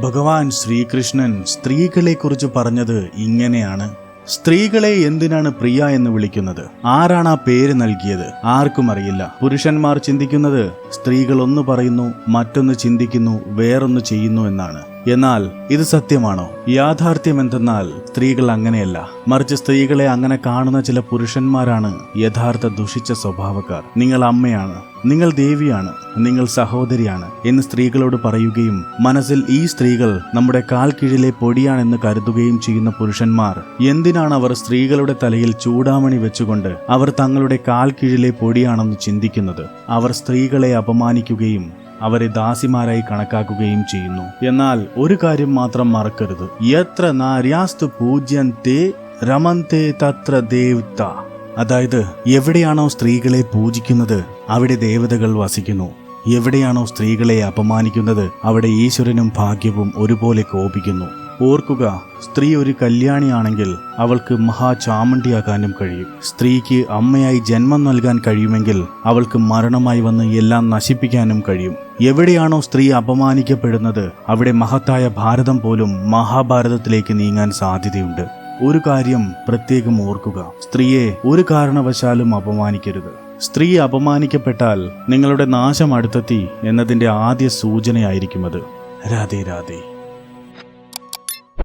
ഭഗവാൻ ശ്രീകൃഷ്ണൻ സ്ത്രീകളെക്കുറിച്ച് പറഞ്ഞത് ഇങ്ങനെയാണ്. സ്ത്രീകളെ എന്തിനാണ് പ്രിയ എന്ന് വിളിക്കുന്നത്? ആരാണ് ആ പേര് നൽകിയത്? ആർക്കും അറിയില്ല. പുരുഷന്മാർ ചിന്തിക്കുന്നത് സ്ത്രീകൾ ഒന്ന് പറയുന്നു മറ്റൊന്ന് ചിന്തിക്കുന്നു വേറൊന്ന് ചെയ്യുന്നു എന്നാണ്. എന്നാൽ ഇത് സത്യമാണോ? യാഥാർത്ഥ്യം എന്തെന്നാൽ സ്ത്രീകൾ അങ്ങനെയല്ല. മറിച്ച് സ്ത്രീകളെ അങ്ങനെ കാണുന്ന ചില പുരുഷന്മാരാണ് യഥാർത്ഥ ദുഷിച്ച സ്വഭാവക്കാർ. നിങ്ങൾ അമ്മയാണ്. നിങ്ങൾ ദേവിയാണ്. നിങ്ങൾ സഹോദരിയാണ് എന്ന് സ്ത്രീകളോട് പറയുകയും മനസ്സിൽ ഈ സ്ത്രീകൾ നമ്മുടെ കാൽ കീഴിലെ പൊടിയാണെന്ന് കരുതുകയും ചെയ്യുന്ന പുരുഷന്മാർ എന്തിനാണ് അവർ സ്ത്രീകളുടെ തലയിൽ ചൂടാമണി വെച്ചുകൊണ്ട് അവർ തങ്ങളുടെ കാൽ കീഴിലെ പൊടിയാണെന്ന് ചിന്തിക്കുന്നത്? അവർ സ്ത്രീകളെ അപമാനിക്കുകയും അവരെ ദാസിമാരായി കണക്കാക്കുകയും ചെയ്യുന്നു. എന്നാൽ ഒരു കാര്യം മാത്രം മറക്കരുത്. എത്ര നാര്യാസ്തു പൂജ്യന്തെ രമന്തെ തത്ര ദേവത. അതായത് എവിടെയാണോ സ്ത്രീകളെ പൂജിക്കുന്നത് അവിടെ ദേവതകൾ വസിക്കുന്നു. എവിടെയാണോ സ്ത്രീകളെ അപമാനിക്കുന്നത് അവിടെ ഈശ്വരനും ഭാഗ്യവും ഒരുപോലെ കോപിക്കുന്നു. ഓർക്കുക സ്ത്രീ ഒരു കല്യാണിയാണെങ്കിൽ അവൾക്ക് മഹാചാമണ്ടിയാകാനും കഴിയും. സ്ത്രീക്ക് അമ്മയായി ജന്മം നൽകാൻ കഴിയുമെങ്കിൽ അവൾക്ക് മരണമായി വന്ന് എല്ലാം നശിപ്പിക്കാനും കഴിയും. എവിടെയാണോ സ്ത്രീ അപമാനിക്കപ്പെടുന്നത് അവിടെ മഹത്തായ ഭാരതം പോലും മഹാഭാരതത്തിലേക്ക് നീങ്ങാൻ സാധ്യതയുണ്ട്. ഒരു കാര്യം പ്രത്യേകം ഓർക്കുക സ്ത്രീയെ ഒരു കാരണവശാലും അപമാനിക്കരുത്. സ്ത്രീ അപമാനിക്കപ്പെട്ടാൽ നിങ്ങളുടെ നാശം അടുത്തെത്തി എന്നതിന്റെ ആദ്യ സൂചനയായിരിക്കും അത്. രാധേ രാധേ.